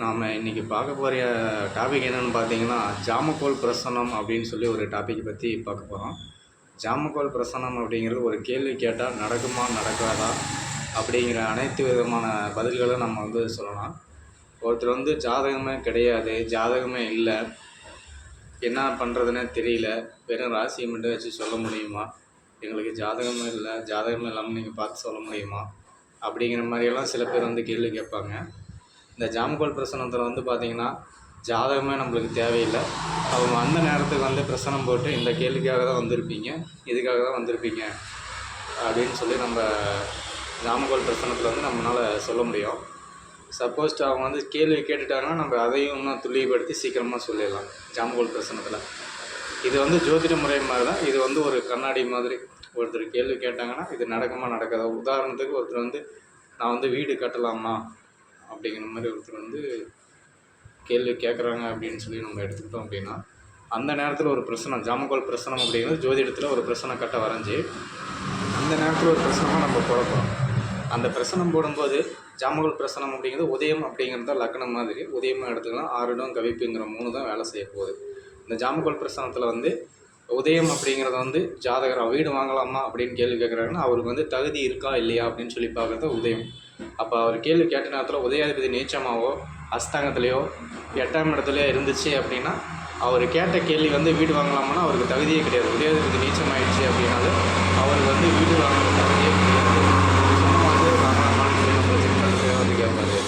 நாம் இன்றைக்கி பார்க்க போகிற டாபிக் என்னென்னு பார்த்தீங்கன்னா ஜாமக்கோல் பிரசனம் அப்படின்னு சொல்லி ஒரு டாபிக் பற்றி பார்க்க போகிறோம் ஜாமக்கோல் பிரசனம் அப்படிங்கிறது ஒரு கேள்வி கேட்டால் நடக்குமா நடக்காதா அப்படிங்கிற அனைத்து விதமான பதில்களும் நம்ம வந்து சொல்லலாம். ஒருத்தர் வந்து ஜாதகமே கிடையாது ஜாதகமே இல்லை. என்ன பண்ணுறதுனே தெரியல. வெறும் ராசியை மட்டும் வச்சு சொல்ல முடியுமா? எங்களுக்கு ஜாதகமே இல்லை ஜாதகமே இல்லாமல் நீங்கள் பார்த்து சொல்ல முடியுமா? அப்படிங்கிற மாதிரியெல்லாம் சில பேர் வந்து கேள்வி கேட்பாங்க. இந்த ஜாமக்கோல் பிரசனத்தில் வந்து பார்த்தீங்கன்னா ஜாதகமே நம்மளுக்கு தேவையில்லை. அவங்க அந்த நேரத்துக்கு வந்து பிரசனம் போட்டு இந்த கேள்விக்காக தான் வந்திருப்பீங்க இதுக்காக தான் வந்திருப்பீங்க அப்படின்னு சொல்லி நம்ம ஜாமக்கோல் பிரசனத்தில் வந்து நம்மளால் சொல்ல முடியும். சப்போஸ் அவங்க வந்து கேள்வி கேட்டுட்டாங்கன்னா நம்ம அதையும் இன்னும் துல்லியப்படுத்தி சீக்கிரமாக சொல்லிடலாம் ஜாமக்கோல் பிரசனத்தில். இது வந்து ஜோதிட முறை மாதிரி தான் இது வந்து ஒரு கண்ணாடி மாதிரி. ஒருத்தர் கேள்வி கேட்டாங்கன்னா இது நடக்குமா நடக்காதா? உதாரணத்துக்கு ஒருத்தர் வந்து நான் வந்து வீடு கட்டலாமா? அப்படிங்கிற மாதிரி ஒருத்தர் வந்து கேள்வி கேட்குறாங்க அப்படின்னு சொல்லி நம்ம எடுத்துக்கிட்டோம் அப்படின்னா அந்த நேரத்தில் ஒரு பிரசனம் ஜாமக்கோல் பிரசனம் அப்படிங்கிறது ஜோதிடத்தில் ஒரு பிரச்சனை கட்ட வரைஞ்சி அந்த நேரத்தில் ஒரு பிரசனமாக நம்ம போட அந்த பிரசனம் போடும்போது ஜாமகோல் பிரசனம் அப்படிங்கிறது உதயம் அப்படிங்கிறது தான் லக்னம் மாதிரி உதயமாக எடுத்துக்கலாம் ஆறுடம் கவிப்புங்கிற மூணு தான் வேலை செய்ய போகுது. இந்த ஜாமகோல் பிரசனத்தில் வந்து உதயம் அப்படிங்கிறத வந்து ஜாதகர் வீடு வாங்கலாமா அப்படின்னு கேள்வி கேட்குறாங்கன்னா அவருக்கு வந்து தகுதி இருக்கா இல்லையா அப்படின்னு சொல்லி பார்க்குறது உதயம். அப்போ அவர் கேள்வி கேட்ட நேரத்தில் உதயாதிபதி நீச்சமாவோ அஸ்தாங்கத்துலேயோ எட்டாம் இடத்துலையோ இருந்துச்சு அப்படின்னா அவர் கேட்ட கேள்வி வந்து வீடு வாங்கலாமான்னா அவருக்கு தகுதியே கிடையாது. உதயாதிபதி நீச்சமாயிடுச்சு அப்படின்னாலும் அவருக்கு வந்து வீடு வாங்குற தகுதியே கிடையாது. சும்மா வந்து வாங்கலாமான்னு சொல்லி கேட்பாரு.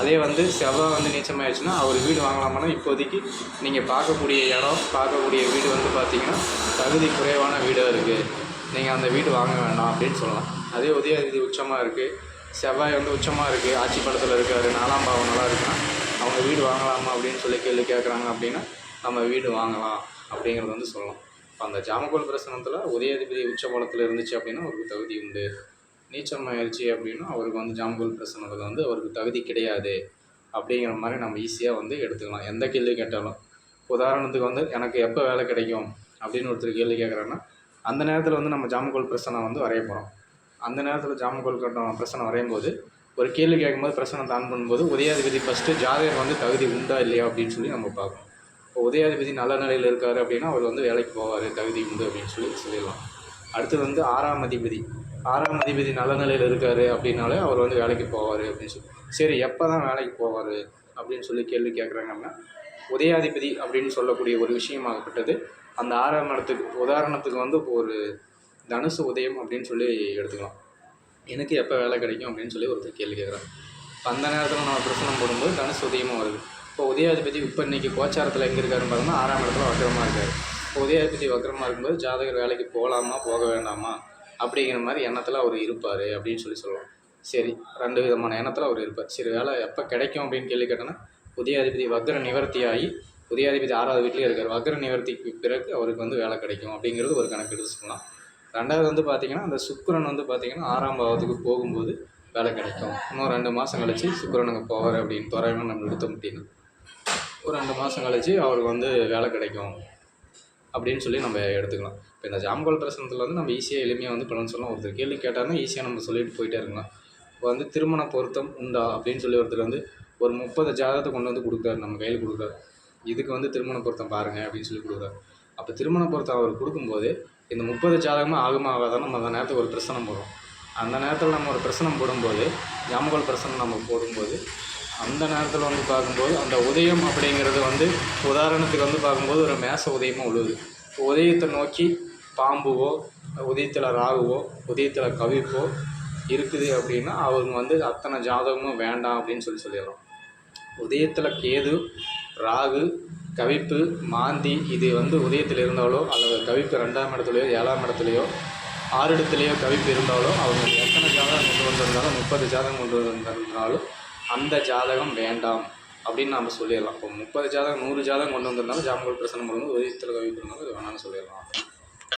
அதே வந்து செவ்வாய் வந்து நீச்சமாயிடுச்சுன்னா அவர் வீடு வாங்கலாமான்னா இப்போதைக்கு நீங்கள் பார்க்கக்கூடிய இடம் பார்க்கக்கூடிய வீடு வந்து பார்த்தீங்கன்னா தகுதி குறைவான வீடாக இருக்குது நீங்கள் அந்த வீடு வாங்க வேண்டாம் அப்படின்னு சொல்லலாம். அதே உதயாதிபதி உச்சமாக இருக்குது செவ்வாய் வந்து உச்சமாக இருக்குது ஆட்சி படத்தில் இருக்கார். நாலாம் பாவம் நல்லா இருக்கான் அவங்க வீடு வாங்கலாமா அப்படின்னு சொல்லி கேள்வி கேட்குறாங்க அப்படின்னா நம்ம வீடு வாங்கலாம் அப்படிங்கிறது வந்து சொல்லலாம். இப்போ அந்த ஜாமகோல் பிரசனத்தில் உதயாதிபதி உச்ச பலத்தில் இருந்துச்சு அப்படின்னா அவருக்கு தகுதி உண்டு. நீச்சம் ஆயிடுச்சு அப்படின்னா அவருக்கு வந்து ஜாமகோல் பிரசனத்தில் வந்து அவருக்கு தகுதி கிடையாது. அப்படிங்கிற மாதிரி நம்ம ஈஸியாக வந்து எடுத்துக்கலாம். எந்த கேள்வி கேட்டாலும். உதாரணத்துக்கு வந்து எனக்கு எப்போ வேலை கிடைக்கும் அப்படின்னு ஒருத்தர் கேள்வி கேட்குறாங்கன்னா அந்த நேரத்தில் வந்து நம்ம ஜாமகோல் பிரசனம் வந்து வரைய போகிறோம் அந்த நேரத்தில் ஜாமகோல் கட்டம் பிரசனம் வரையும் போது ஒரு கேள்வி கேட்கும்போது பிரசனம் தான் பண்ணும்போது உதயாதிபதி ஃபஸ்ட்டு ஜாதகர் வந்து தகுதி உண்டா இல்லையா அப்படின்னு சொல்லி நம்ம பார்க்கணும். இப்போ உதயாதிபதி நல்ல நிலையில் இருக்கார் அப்படின்னா அவர் வந்து வேலைக்கு போவார் தகுதி உண்டு அப்படின்னு சொல்லி சொல்லிடலாம். அடுத்தது வந்து ஆறாம் அதிபதி. ஆறாம் அதிபதி நல்ல நிலையில் இருக்கார் அப்படின்னாலே அவர் வந்து வேலைக்கு போவார் அப்படின்னு சொல்லி சரி எப்போ தான் வேலைக்கு போவார் அப்படின்னு சொல்லி கேள்வி கேட்குறாங்க அப்படின்னா உதயாதிபதி அப்படின்னு சொல்லக்கூடிய ஒரு விஷயமாகப்பட்டது அந்த ஆறாம் இடத்துக்கு உதாரணத்துக்கு வந்து இப்போ ஒரு தனுசு உதயம் அப்படின்னு சொல்லி எடுத்துக்கலாம். எனக்கு எப்போ வேலை கிடைக்கும் அப்படின்னு சொல்லி ஒருத்தர் கேள்வி கேட்குறான் இப்போ அந்த நேரத்தில் நம்ம பிரசனம் போடும்போது தனுசு உதயமும் வருது. இப்போ உதயாதிபதி இப்போ இன்றைக்கி கோச்சாரத்தில் எங்கே இருக்காருன்னு பார்த்தோம்னா ஆறாம் இடத்துல வக்கரமாக இருக்கார். இப்போ உதயாதிபதி வக்கரமாக இருக்கும்போது ஜாதகர் வேலைக்கு போகலாமா போக வேண்டாமா அப்படிங்கிற மாதிரி எண்ணத்தில் அவர் இருப்பார் அப்படின்னு சொல்லி சொல்லுவோம் சரி ரெண்டு விதமான எண்ணத்தில் அவர் இருப்பார். சரி வேலை எப்போ கிடைக்கும் அப்படின்னு கேள்வி கேட்டோன்னா உதயாதிபதி வக்ர நிவர்த்தி ஆகி உதயாதிபதி ஆறாவது வீட்லேயே இருக்கார். வக்ர நிவர்த்திக்கு பிறகு அவருக்கு வந்து வேலை கிடைக்கும் அப்படிங்கிறது ஒரு கணக்கு எடுத்து சொல்லலாம். ரெண்டாவது வந்து பார்த்திங்கன்னா அந்த சுக்கரன் வந்து பார்த்திங்கன்னா ஆறாம் பாவத்துக்கு போகும்போது வேலை கிடைக்கும். இன்னும் ரெண்டு மாதம் கழிச்சு சுக்கரன் அங்கே போவார் அப்படின்னு துறையமாக நம்ம எடுத்தோம் அப்படின்னா ஒரு ரெண்டு மாதம் கழிச்சு அவருக்கு வந்து வேலை கிடைக்கும் அப்படின்னு சொல்லி நம்ம எடுத்துக்கலாம். இப்போ இந்த ஜாம்கோல் பிரசனத்தில் வந்து நம்ம ஈஸியாக எளிமையாக வந்து பலன் சொல்லலாம். ஒருத்தர் கேள்வி கேட்டாலும் ஈஸியாக நம்ம சொல்லிட்டு போயிட்டே இருக்கலாம். இப்போ வந்து திருமண பொருத்தம் உண்டா அப்படின்னு சொல்லி ஒருத்தர் வந்து ஒரு முப்பது ஜாதகத்தை கொண்டு வந்து கொடுக்குறாரு நம்ம கையில் கொடுக்குறாரு. இதுக்கு வந்து திருமண பொருத்தம் பாருங்கள் அப்படின்னு சொல்லி கொடுக்குறாரு. அப்போ திருமண பொருத்தம் அவர் கொடுக்கும்போது இந்த முப்பது ஜாதகமாக ஆகுமா ஆகாதான் நம்ம அந்த நேரத்துக்கு ஒரு பிரசனம் போடுறோம். அந்த நேரத்தில் நம்ம ஒரு பிரசனம் போடும்போது ஜாமகோல் பிரசனம் நம்ம போடும்போது அந்த நேரத்தில் வந்து பார்க்கும்போது அந்த உதயம் அப்படிங்கிறது வந்து உதாரணத்துக்கு வந்து பார்க்கும்போது ஒரு மேச உதயமாக உழுவுது. உதயத்தை நோக்கி பாம்புவோ உதயத்தில் ராகுவோ உதயத்தில் கவிப்போ இருக்குது அப்படின்னா அவங்க வந்து அத்தனை ஜாதகமும் வேண்டாம் அப்படின்னு சொல்லி சொல்லிடுறோம். உதயத்தில் கேது ராகு கவிப்பு மாந்தி இது வந்து உதயத்தில் இருந்தாலோ அல்லது கவிப்பு ரெண்டாம் இடத்துலையோ ஏழாம் இடத்துலையோ ஆறு இடத்துலையோ கவிப்பு இருந்தாலோ அவங்க எத்தனை ஜாதகம் கொண்டு வந்திருந்தாலும் முப்பது ஜாதகம் கொண்டு வந்திருந்தாலும் அந்த ஜாதகம் வேண்டாம் அப்படின்னு நம்ம சொல்லிடலாம். இப்போ முப்பது ஜாதகம் நூறு ஜாதகம் கொண்டு வந்திருந்தாலும் ஜாமகோல் பிரசனம் பண்ணும்போது உதயத்தில் கவிப்பு இருந்தாலும் வேணாம்னு சொல்லிடலாம்.